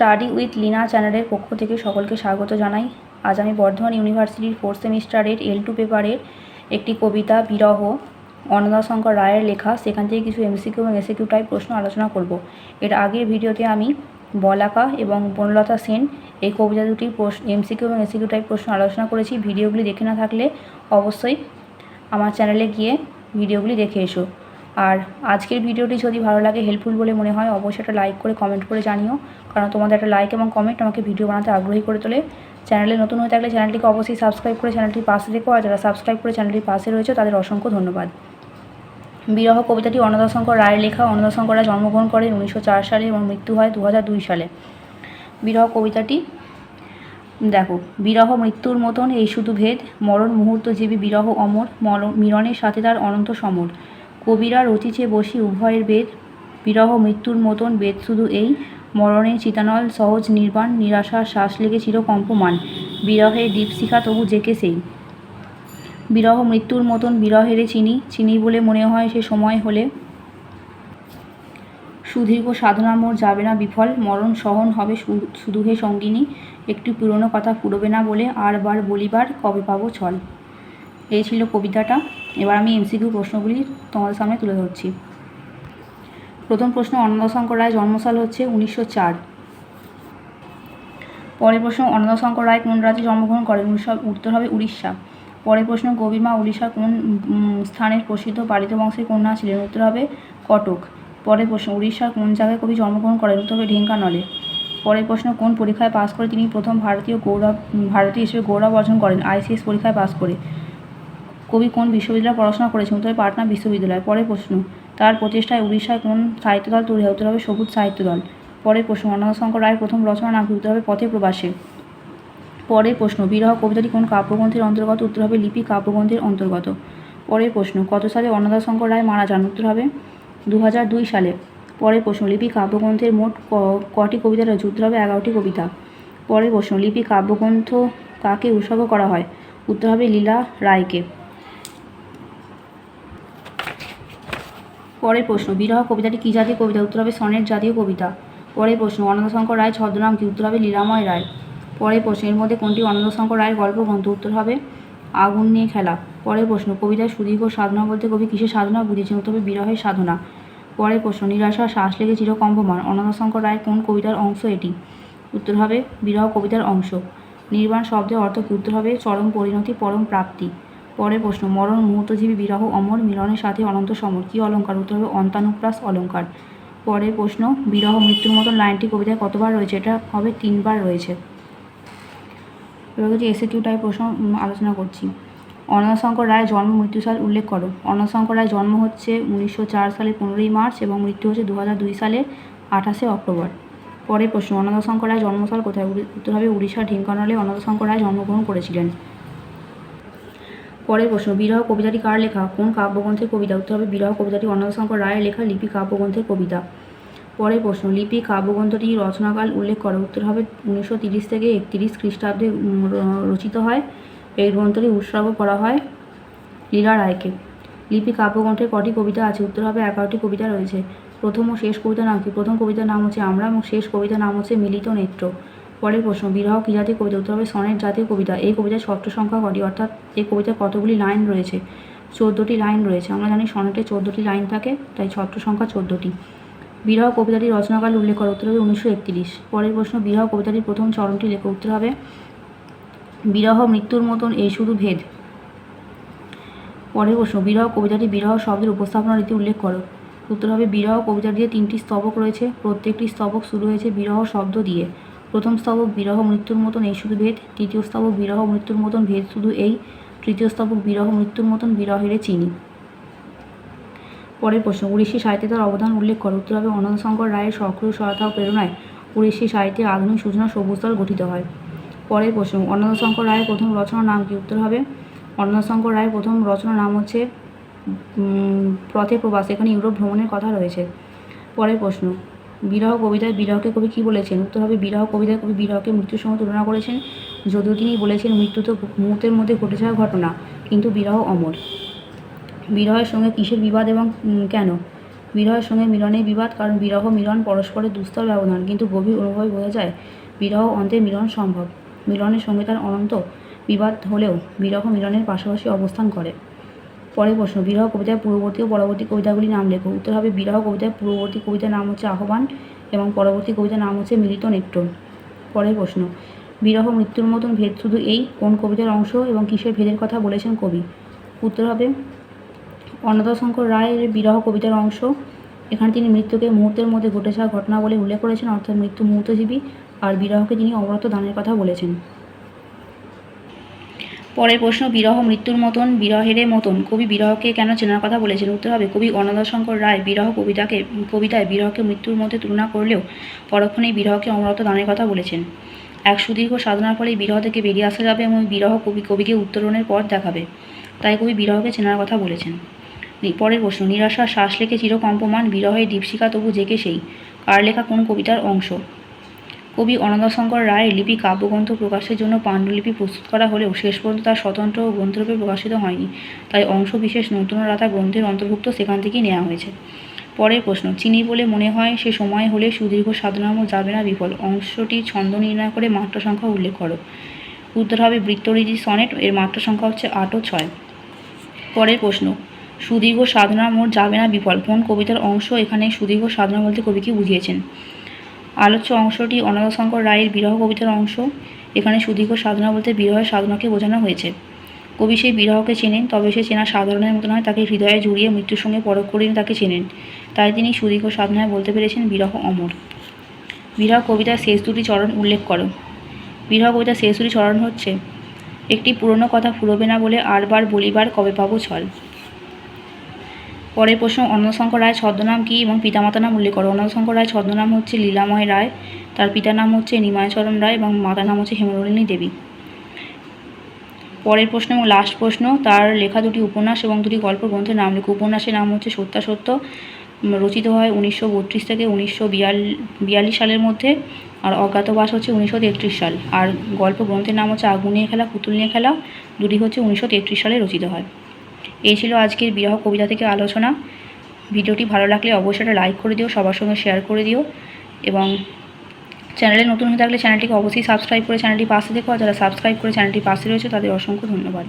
Study with Lina চ্যানেলের পক্ষ থেকে সকলকে স্বাগত জানাই। আজ আমি বর্ধমান ইউনিভার্সিটির ফোর্থ সেমিস্টারের এল টু পেপারের একটি কবিতা, বিরহ অন্নদাশঙ্কর রায়ের লেখা, সেখান থেকে কিছু এমসিকিউ এবং এসিকিউ টাইপ প্রশ্ন আলোচনা করব। এর আগের ভিডিওতে আমি বলাকা এবং বনলতা সেন এই কবিতা দুটির প্রশ্ন এমসিকিউ এবং এসিকিউ টাইপ প্রশ্ন আলোচনা করেছি। ভিডিওগুলি দেখে না থাকলে অবশ্যই আমার চ্যানেলে গিয়ে ভিডিওগুলি দেখে এসো। আর আজকের ভিডিওটি যদি ভালো লাগে হেল্পফুল বলে মনে হয়, অবশ্যই একটা লাইক করে কমেন্ট করে জানিও। কারণ তোমাদের একটা লাইক এবং কমেন্ট আমাকে ভিডিও বানাতে আগ্রহী করে তোলে। চ্যানেলে নতুন হয়ে থাকলে চ্যানেলটিকে অবশ্যই সাবস্ক্রাইব করে চ্যানেলটির পাশে রেখো আর যারা সাবস্ক্রাইব করে চ্যানেলটির পাশে রয়েছে, তাদের অসংখ্য ধন্যবাদ। বিরহ কবিতাটি অন্নদাশঙ্কর রায়ের লেখা। অন্নদাশঙ্কর রায় জন্মগ্রহণ করেন উনিশশো চার সালে এবং মৃত্যু হয় দু সালে। বিরহ কবিতাটি, দেখো, বিরহ মৃত্যুর মতন এই শুধু ভেদ। মরণ মুহূর্তজীবী বিরহ অমর। মর- মিলনের সাথে তার অনন্ত সমর। কবিরা রচিছে বসি উভয়ের বেদ, বিরহ মৃত্যুর মতন বেদ শুধু এই মরণের চিতানল সহজ নির্বাণ নিরাশার শ্বাস লেগেছিল কম্পমান। বিরহের দীপশিখা তবু জেকে সেই। বিরহ মৃত্যুর মতন বিরহেরে চিনি চিনি বলে মনে হয় সে সময় হলে সুদীর্ঘ সাধনা মোর যাবে না বিফল, মরণ সহন হবে শুধু হে সঙ্গিনী, একটি পুরনো কথা ফুরবে না বলে আর বার বলিবার কবে পাবো ছল। এই ছিল কবিতাটা। এবার আমি এমসিকিউ প্রশ্নগুলি তোমাদের সামনে তুলে ধরছি। প্রথম প্রশ্ন অন্নদাশঙ্কর রায় জন্মসাল হচ্ছে উনিশশো চার। পরের প্রশ্ন অন্নদাশঙ্কর রায় কোন রাজ্যে জন্মগ্রহণ করেন? উড়িষ্যা, উত্তর হবে উড়িষ্যা। পরের প্রশ্ন কবিমা উড়িষ্যার কোন স্থানের প্রসিদ্ধ পালিত বংশের কন্যা ছিলেন? উত্তর হবে কটক। পরের প্রশ্ন উড়িষ্যার কোন জায়গায় কবি জন্মগ্রহণ করেন? উত্তর হবে ঢেঙ্কানলে। পরের প্রশ্ন, কোন পরীক্ষায় পাশ করে তিনি প্রথম ভারতীয় গৌরব, ভারতীয় হিসেবে গৌরব অর্জন করেন? আইসিএস পরীক্ষায় পাশ করে। কবি কোন বিশ্ববিদ্যালয়ে পড়াশোনা করেছেন? উত্তর পাটনা বিশ্ববিদ্যালয়। পরের প্রশ্ন, তার প্রচেষ্টায় উড়িষ্যায় কোন সাহিত্য দল তৈরি হয়? উত্তর হবে সবুজ সাহিত্য দল পরের প্রশ্ন, অন্নদাশঙ্কর রায়ের প্রথম রচনা নাম উত্তর হবে পথে প্রবাসে। পরের প্রশ্ন, বিরহ কবিতাটি কোন কাব্যগ্রন্থের অন্তর্গত? উত্তর হবে লিপি কাব্যগ্রন্থের অন্তর্গত। পরের প্রশ্ন, কত সালে অন্নদাশঙ্কর রায় মারা যান? উত্তর হবে দু দুই সালে। পরের প্রশ্ন, লিপি কাব্যগ্রন্থের মোট কটি কবিতা রয়েছে? উত্তর হবে এগারোটি কবিতা। পরের প্রশ্ন, লিপি কাব্যগ্রন্থ কাকে উৎসর্গ করা হয়? উত্তর হবে লীলা রায়কে। পরের প্রশ্ন, বিরহ কবিতাটি কী জাতীয় কবিতা? উত্তর হবে সনের জাতীয় কবিতা। পরের প্রশ্ন, অনন্তশঙ্কর রায় ছদ্মনাম কি? উত্তর হবে লীলাময় রায়। পরের প্রশ্ন, এর মধ্যে কোনটি অনন্তশঙ্কর রায়ের গল্প গ্রন্থ উত্তর হবে আগুন নিয়ে খেলা। পরের প্রশ্ন, কবিতায় সুদীর্ঘ সাধনা বলতে কবি কিসের সাধনা বুঝেছেন? উত্তর হবে বিরহের সাধনা। পরের প্রশ্ন, নিরাশা, শ্বাস লেগে চিরকম্পমান অনন্তশঙ্কর রায়ের কোন কবিতার অংশ এটি? উত্তর হবে বিরহ কবিতার অংশ। নির্বাণ শব্দের অর্থ কি? উত্তর হবে চরম পরিণতি, পরম প্রাপ্তি। পরের প্রশ্ন, মরণ, মুহূর্তজীবী বিরহ, অমর, মিলনের সাথে অনন্ত সমর, কী অলঙ্কার উত্তর হবে অন্তানুপ্রাস অলঙ্কার পরের প্রশ্ন, বিরহ মৃত্যুর মতন লাইনটি কবিতায় কতবার রয়েছে? এটা হবে তিনবার রয়েছে। এবার এসে টাইপ প্রশ্ন আলোচনা করছি। অন্নদাশঙ্কর রায় জন্ম মৃত্যুসাল উল্লেখ করো। অন্নদাশঙ্কর রায় জন্ম হচ্ছে উনিশশো চার সালে পনেরোই মার্চ এবং মৃত্যু হচ্ছে দু দুই সালের আঠাশে অক্টোবর। পরের প্রশ্ন অন্নদাশঙ্কর রায় জন্মসাল কোথায়? উত্তর হবে উড়িষ্যার ঢেঙ্কানালে অন্নদাশঙ্কর রায় জন্মগ্রহণ করেছিলেন। পরের প্রশ্ন, বিরহ কবিতাটি কার লেখা? কোন কাব্যগ্রন্থের কবিতা? উত্তর হবে বিরহ কবিতাটি অন্নদাশঙ্কর রায়ের লেখা লিপি কাব্যগ্রন্থের কবিতা। পরের প্রশ্ন, লিপি কাব্যগ্রন্থটি রচনাকাল উল্লেখ করো। উত্তর হবে উনিশশো তিরিশ থেকে একত্রিশ খ্রিস্টাব্দে রচিত হয়। এই গ্রন্থটি উৎসর্গ করা হয় লীলা রায়কে। লিপি কাব্যগ্রন্থের কটি কবিতা আছে? উত্তর হবে এগারোটি কবিতা রয়েছে। প্রথম ও শেষ কবিতার নাম কি? প্রথম কবিতার নাম হচ্ছে আমরা এবং শেষ কবিতার নাম হচ্ছে মিলিত নেত্র। পরের প্রশ্ন, বিরহ কী জাতীয় কবিতা? উত্তর হবে সনের জাতীয় কবিতা। এই কবিতার ষষ্ঠ সংখ্যা কটি? অর্থাৎ এই কবিতার কতগুলি লাইন রয়েছে? চোদ্দোটি লাইন রয়েছে। আমরা জানি সনেটে চোদ্দোটি লাইন থাকে, তাই ষষ্ঠ সংখ্যা চোদ্দোটি। বিরহ কবিতাটি রচনাকাল উল্লেখ করা, উত্তর হবে উনিশশো একত্রিশ। পরের প্রশ্ন, বিরহ কবিতাটির প্রথম চরণটি লেখা। উত্তর হবে, বিরহ মৃত্যুর মতন এই শুধু ভেদ। পরের প্রশ্ন, বিরহ কবিতাটি বিরহ শব্দের উপস্থাপনা রীতি উল্লেখ করো। উত্তর হবে, বিরহ কবিতাটিতে তিনটি স্তবক রয়েছে। প্রত্যেকটি স্তবক শুরু হয়েছে বিরহ শব্দ দিয়ে। প্রথম স্তবক বিরহ মৃত্যুর মতন এই শুধু ভেদ, তৃতীয় স্তবক বিরহ মৃত্যুর মতন ভেদ শুধু এই, তৃতীয় স্তবক বিরহ মৃত্যুর মতন বিরহেরে চিনি। পরের প্রশ্ন, উড়িষ্যি সাহিত্যে তার অবদান উল্লেখ করে। উত্তর হবে অনন্তশঙ্কর রায়ের সক্রিয় সহায়তা ও প্রেরণায় উড়িষ্যি সাহিত্যে আধুনিক সূচনা সবুজ দল গঠিত হয়। পরের প্রশ্ন অন্নদাশঙ্কর রায়ের প্রথম রচনার নাম কি? উত্তর হবে অন্নদাশঙ্কর রায়ের প্রথম রচনার নাম হচ্ছে পথে প্রবাস। এখানে ইউরোপ ভ্রমণের কথা রয়েছে। পরের প্রশ্ন বিরহ কবিতায় বিরহকে কবি কী বলেছেন? উত্তর হবে বিরহ কবিতায় কবি বিরহকে মৃত্যুর সঙ্গে তুলনা করেছেন, যদিও তিনি বলেছেন মৃত্যু তো মুহূর্তের মধ্যে ঘটে যাওয়া ঘটনা, কিন্তু বিরহ অমর। বিরহের সঙ্গে কিসের বিবাদ এবং কেন? বিরহের সঙ্গে মিলনের বিবাদ, কারণ বিরহ মিলন পরস্পরের দুস্তর ব্যবধান, কিন্তু গভীর অনুভবে বোঝা যায় বিরহ অন্তে মিলন সম্ভব। মিলনের সঙ্গে তার অনন্ত বিবাদ হলেও বিরহ মিলনের পাশাপাশি অবস্থান করে। পরের প্রশ্ন, বিরহ কবিতার পূর্ববর্তী ও পরবর্তী কবিতাগুলি নাম লেখো। উত্তর হবে, বিরহ কবিতার পূর্ববর্তী কবিতার নাম হচ্ছে আহ্বান এবং পরবর্তী কবিতার নাম হচ্ছে মিলিত নেত্রন পরের প্রশ্ন, বিরহ মৃত্যুর মতন ভেদ শুধু এই কোন কবিতার অংশ এবং কিসের ভেদের কথা বলেছেন কবি? উত্তর হবে অন্নদাশঙ্কর রায়ের বিরহ কবিতার অংশ। এখানে তিনি মৃত্যুকে মুহূর্তের মধ্যে ঘটে ঘটনা বলে উল্লেখ করেছেন, অর্থাৎ মৃত্যু মুহূর্তজীবী। আর বিরহকে তিনি অমরত্ব দানের কথা বলেছেন। পরের প্রশ্ন, বিরহ মৃত্যুর মতন বিরহের মতন। কবি বিরহকে কেন চেনার কথা বলেছেন? উত্তর হবে, কবি অন্নদাশঙ্কর রায় বিরহ কবিতাকে, কবিতায় বিরহকে মৃত্যুর মধ্যে তুলনা করলেও পরক্ষণেই বিরহকে অমরত্ব দানের কথা বলেছেন। এক সুদীর্ঘ সাধনার ফলে বিরহ থেকে বেরিয়ে আসা যাবে এবং বিরহ কবি, কবিকে উত্তরণের পথ দেখাবে। তাই কবি বিরহকে চেনার কথা বলেছেন। পরের প্রশ্ন নিরাশা শ্বাস লেখে চিরকম্পমান বিরহের দীপশিখা তবু জেকে সেই। কার লেখা কোন কবিতার অংশ? কবি অনন্দাশঙ্কর রায়ের লিপি কাব্যগ্রন্থ প্রকাশের জন্য পাণ্ডুলিপি প্রস্তুত করা হলেও শেষ পর্যন্ত তার স্বতন্ত্র গ্রন্থরূপে প্রকাশিত হয়নি। তাই অংশ বিশেষ নতুন রাতা গ্রন্থের অন্তর্ভুক্ত সেখান থেকেই নেওয়া হয়েছে। পরের প্রশ্ন, চিনি বলে মনে হয় সে সময় হলে সুদীর্ঘ সাধনামও যাবে না বিফল। অংশটি ছন্দ নির্ণয় করে মাত্রা সংখ্যা উল্লেখ করো। উত্তর হবে বৃত্তরিজি সনেট, এর মাত্রা সংখ্যা হচ্ছে আট ও ছয়। পরের প্রশ্ন, সুদীর্ঘ সাধনা মোট যাবে না বিফল? কোন কবিতার অংশ এখানে সুদীর্ঘ সাধনা বলতে কবি কি বুঝিয়েছেন? আলোচ্য অংশটি অনাথশঙ্কর রায়ের বিরহ কবিতার অংশ। এখানে সুদীর্ঘ সাধনা বলতে বিরহের সাধনাকে বোঝানো হয়েছে। কবি সেই বিরহকে চেনেন, তবে সে চেনা সাধারণের মতো নয়, তাকে হৃদয়ে জুড়িয়ে মৃত্যুর সঙ্গে পরখ করেই তাকে চেনেন। তাই তিনি সুদীর্ঘ সাধনায় বলতে পেরেছেন বিরহ অমর। বিরহ কবিতার শেষ দুটি চরণ উল্লেখ করো। বিরহ কবিতার শেষ দুটি চরণ হচ্ছে, একটি পুরনো কথা ফুরবে না বলে আরবার বলিবার কবে পাবো ছল? পরের প্রশ্ন অন্নশঙ্কর রায় ছদ্মনাম কী এবং পিতামাতার নাম উল্লেখ করো। অন্নশঙ্কর রায় ছদ্মনাম হচ্ছে লীলাময় রায়, তার পিতার নাম হচ্ছে নিমায়চরণ রায় এবং মাতার নাম হচ্ছে হেমরলিনী দেবী। পরের প্রশ্ন এবং লাস্ট প্রশ্ন, তার লেখা দুটি উপন্যাস এবং দুটি গল্প গ্রন্থের নাম লেখো। উপন্যাসের নাম হচ্ছে সত্যাসত্য রচিত হয় উনিশশো বত্রিশ থেকে উনিশশো বিয়াল্লিশ সালের মধ্যে আর অজ্ঞাতবাস হচ্ছে উনিশশো তেত্রিশ সাল। আর গল্প গ্রন্থের নাম হচ্ছে আগুন নিয়ে খেলা, পুতুল নিয়ে খেলা, দুটি হচ্ছে উনিশশো তেত্রিশ সালে রচিত হয়। এই ছিল আজকের বিরহ কবিতা থেকে আলোচনা। ভিডিওটি ভালো লাগলে অবশ্যই লাইক করে দিও, সবার সঙ্গে শেয়ার করে দিও এবং চ্যানেলে নতুন হয়ে থাকলে চ্যানেলটিকে অবশ্যই সাবস্ক্রাইব করে চ্যানেলটি পাশে দেখো আর যারা সাবস্ক্রাইব করে চ্যানেলটি পাশে রয়েছে, তাদের অসংখ্য ধন্যবাদ।